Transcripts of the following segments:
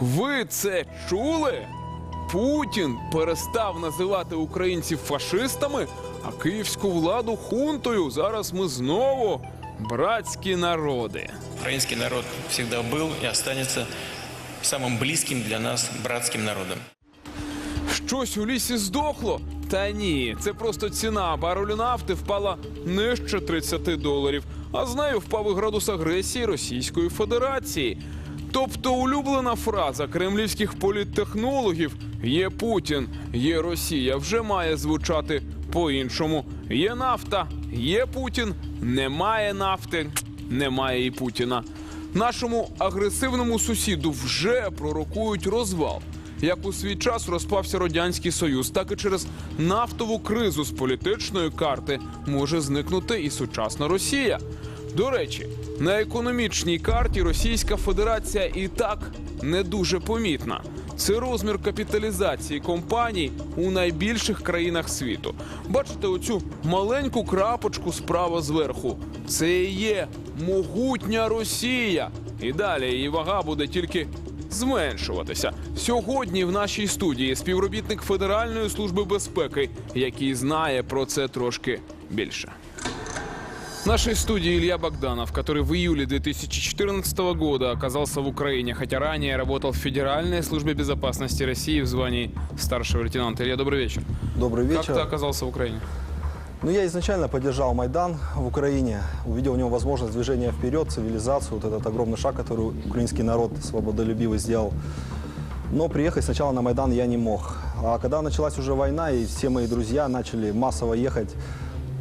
Ви це чули? Путін перестав називати українців фашистами, а київську владу хунтою. Зараз ми знову братські народи. Украинский народ всегда был и останется самым близким для нас братским народом. Щось у лісі здохло? Та ні, це просто ціна барелю нафти впала нижче 30 доларів, а з нею впав і градус агресії Російської Федерації. Тобто улюблена фраза кремлівських політтехнологів є Путін, є Росія вже має звучати по-іншому. Є нафта, є Путін, немає нафти, немає і Путіна. Нашому агресивному сусіду вже пророкують розвал. Як у свій час розпався радянський союз, так і через нафтову кризу з політичної карти може зникнути і сучасна Росія. До речі, на економічній карті Російська Федерація і так не дуже помітна. Це розмір капіталізації компаній у найбільших країнах світу. Бачите оцю маленьку крапочку справа зверху. Це і є могутня Росія. І далі її вага буде тільки зменшуватися. Сьогодні в нашій студії співробітник Федеральної служби безпеки, який знає про це трошки більше. В нашей студии Илья Богданов, который в июле 2014 года оказался в Украине, хотя ранее работал в Федеральной службе безопасности России в звании старшего лейтенанта. Илья, добрый вечер. Добрый Как вечер. ты оказался в Украине? Ну, я изначально поддержал Майдан в Украине, увидел в нем возможность движения вперед, цивилизацию, вот этот огромный шаг, который украинский народ свободолюбивый сделал. Но приехать сначала на Майдан я не мог. А когда началась уже война, и все мои друзья начали массово ехать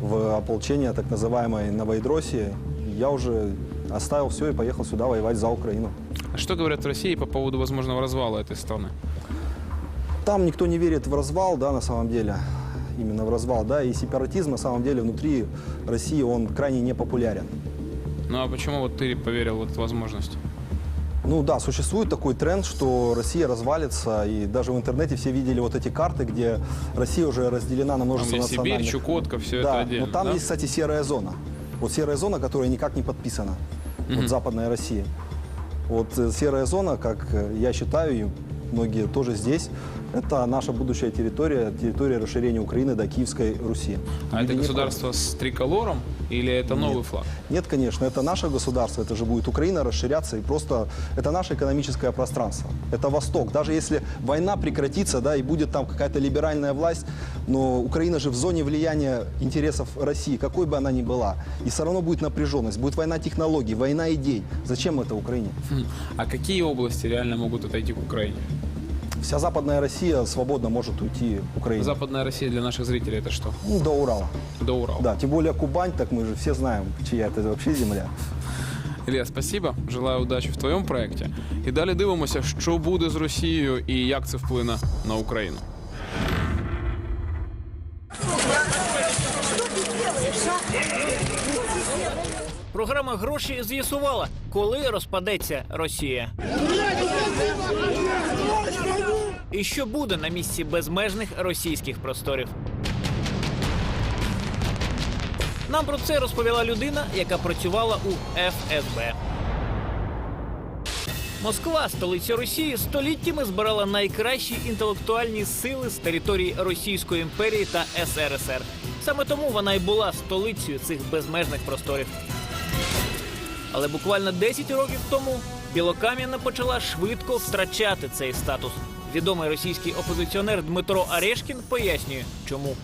в ополчение так называемой Новоидроссии, я уже оставил все и поехал сюда воевать за Украину. А Что говорят в России по поводу возможного развала этой страны? Там никто не верит в развал, да, на самом деле. Именно в развал, да. И сепаратизм, на самом деле, внутри России, он крайне непопулярен. Ну а почему вот ты поверил в эту возможность? Ну да, существует такой тренд, что Россия развалится, и даже в интернете все видели вот эти карты, где Россия уже разделена на Там множество есть Сибирь, национальных. Чукотка, все да, это отдельно. но там да? есть, кстати, серая зона. Вот серая зона, которая никак не подписана. Вот западная Россия. Вот э, серая зона, как э, я считаю, и многие тоже здесь, это наша будущая территория, территория расширения Украины до Киевской Руси. А это Или не государство с триколором или это новый Нет. флаг? Нет, конечно, это наше государство, это же будет Украина расширяться, и просто это наше экономическое пространство. Это Восток. Даже если война прекратится, да, и будет там какая-то либеральная власть, но Украина же в зоне влияния интересов России, какой бы она ни была. И все равно будет напряженность, будет война технологий, война идей. Зачем это Украине? Хм. А какие области реально могут отойти к Украине? Вся западная Россия свободно может уйти к Украине. Западная Россия для наших зрителей это что? Ну, до Урала. До Урала. Да, тем более Кубань, так мы же все знаем, чья это вообще земля. Ілля, спасибо. Желаю удачі в твоєму проєкті. І далі дивимося, що буде з Росією і як це вплине на Україну. Програма гроші з'ясувала, коли розпадеться Росія. І що буде на місці безмежних російських просторів. Нам про це розповіла людина, яка працювала у ФСБ. Москва, столиця Росії, століттями збирала найкращі інтелектуальні сили з території Російської імперії та СРСР. Саме тому вона й була столицею цих безмежних просторів. Але буквально 10 років тому Білокам'яна почала швидко втрачати цей статус. Відомий російський опозиціонер Дмитро Арешкін пояснює, чому.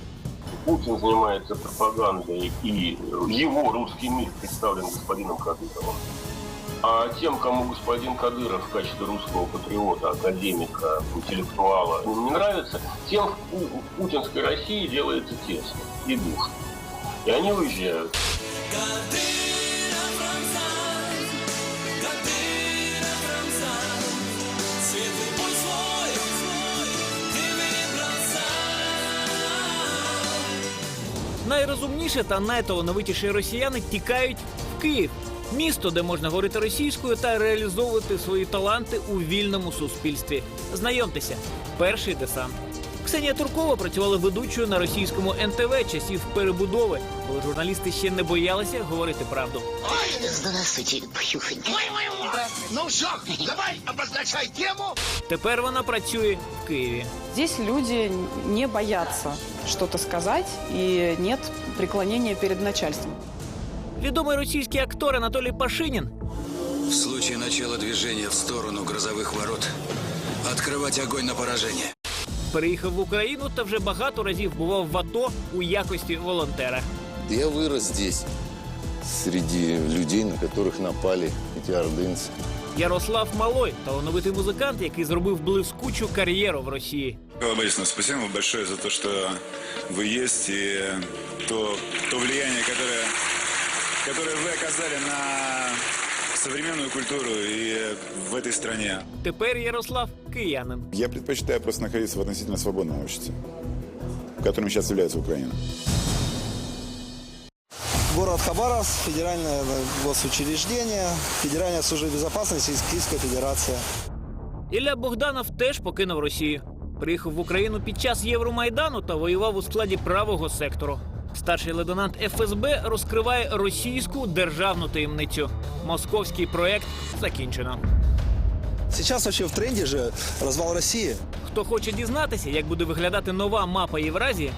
Путин занимается пропагандой, и его русский мир представлен господином Кадыровым. А тем, кому господин Кадыров в качестве русского патриота, академика, интеллектуала не нравится, тем в пу- в путинской России делается тесно и душно. И они уезжают. Найрозумніше та найталановитіші росіяни тікають в Київ, місто, де можна говорити російською та реалізовувати свої таланти у вільному суспільстві. Знайомтеся, перший десант. Ксенія Туркова працювала ведучою на російському НТВ часів перебудови, коли журналісти ще не боялися говорити правду. Здравствуйте, Пахюхонька. Ну что, давай обозначай тему. Тепер вона працює в Києві. Здесь люди не боятся что-то сказать и нет преклонения перед начальством. Відомий російський актор Анатолій Пашинін В случае начала движения в сторону грозовых ворот открывать огонь на поражение. переїхав в Україну та вже багато разів бував в АТО у якості волонтера. Я вырос здесь, среди людей, на которых напали эти ордынцы. Ярослав Малой талановитий музикант, який зробив блискучу кар'єру в Росії. Михаил Борисовна, спасибо вам большое за то, что вы есть и то, то влияние, которое, которое вы оказали на современную культуру и в этой стране. Тепер Ярослав киянин. Я предпочитаю просто находиться в относительно свободном обществе, которым сейчас является Украина. Город Хабаровск, федеральное госучреждение, Федеральная служба безопасности Российской Федерации. Ілля Богданов теж покинув Росію. Приїхав в Україну під час Євромайдану та воював у складі правого сектору. Старший лейтенант ФСБ розкриває російську державну таємницю. Московський проект закінчено. Сейчас вообще в тренде же развал России. Хто хоче дізнатися, як буде виглядати нова мапа Євразії,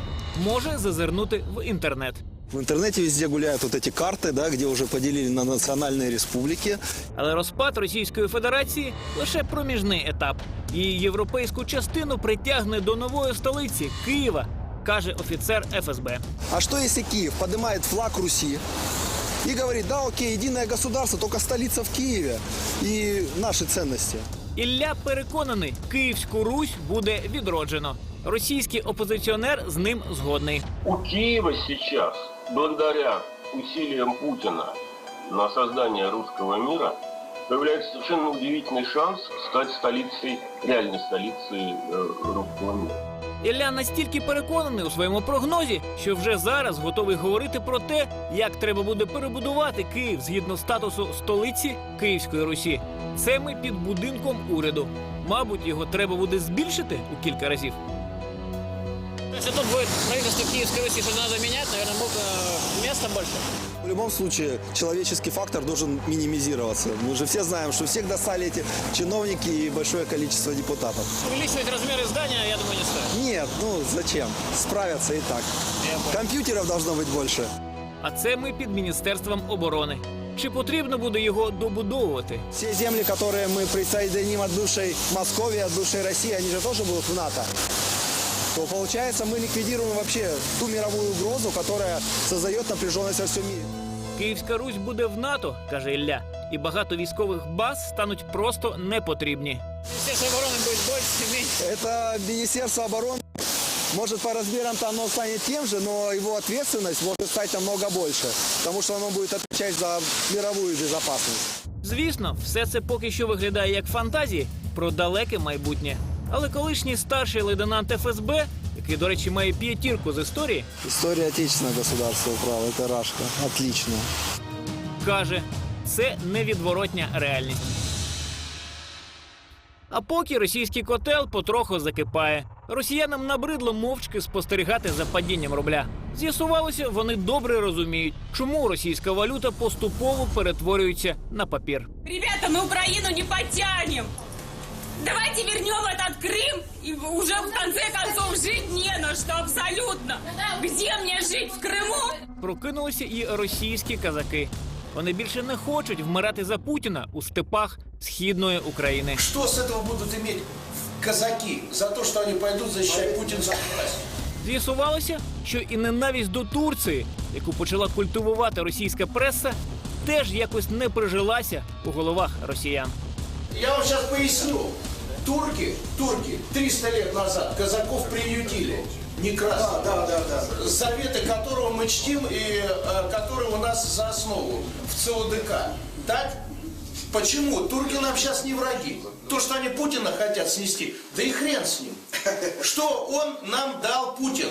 може зазирнути в інтернет. В интернете везде гуляют вот эти карты, да, где уже поделили на национальные республики. Але розпад Російської Федерації лише проміжний етап. Її європейську частину притягне до нової столиці Києва, каже офіцер ФСБ. А что если Киев поднимает флаг Руси и говорит, да, окей, единое государство, только столица в Киеве и наши ценности? Ілля переконаний, Київську Русь буде відроджено. Російський опозиціонер з ним згодний. У Киева сейчас, благодаря усилиям Путина на создание русского мира, появляется совершенно удивительный шанс стать столицей, реальной столицей э, русского мира. Ілля настільки переконаний у своєму прогнозі, що вже зараз готовий говорити про те, як треба буде перебудувати Київ згідно статусу столиці Київської Русі. Це ми під будинком уряду. Мабуть, його треба буде збільшити у кілька разів. Якщо тут буде правительство Київської Русі, що треба міняти, мабуть, місця більше. В любом случае, человеческий фактор должен минимизироваться. Мы же все знаем, что всех достали эти чиновники и большое количество депутатов. Увеличивать размеры здания, я думаю, не стоит. Нет, ну зачем? Справятся и так. Компьютеров должно быть больше. А це ми під міністерством оборони. Чи потрібно буде його добудовувати? Все земли, которые мы присоединим от бывшей Московии, от бывшей России, они же тоже будут в НАТО. То получается, мы ликвидируем вообще ту мировую угрозу, которая создает напряженность во всем мире. Київська Русь буде в НАТО, каже Ілля, і багато військових баз стануть просто непотрібні. Міністерство оборони буде більше, менше. Это Министерство обороны, может, по размерам-то оно станет тем же, но его ответственность может стать намного больше, потому что оно будет отвечать за мировую безопасность. Звісно, все це поки що виглядає як фантазії про далеке майбутнє. Але колишній старший лейтенант ФСБ, який, до речі, має п'ятірку з історії, История отечественного государства права, это Рашка. Отлично. каже, це невідворотня реальність. А поки російський котел потроху закипає. Росіянам набридло мовчки спостерігати за падінням рубля. З'ясувалося, вони добре розуміють, чому російська валюта поступово перетворюється на папір. Ребята, мы Украину не потянем. Давайте вернем этот Крым и уже в конце концов жить не на что абсолютно. Где мне жить? В Крыму? Прокинулися і російські казаки. Вони більше не хочуть вмирати за Путіна у степах східної України. Что с этого будут иметь казаки за то, что они пойдут защищать путинскую власть? З'ясувалося, що і ненависть до Турції, яку почала культивувати російська преса, теж якось не прижилася у головах росіян. Я вам сейчас поясню. Турки, турки 300 лет назад казаков приютили. Некрасно. Да, да, да, да. Заветы которого мы чтим и э, которые у нас за основу в ЦОДК. Так? Почему? Турки нам сейчас не враги. То, что они Путина хотят снести, да и хрен с ним. Что он нам дал Путин?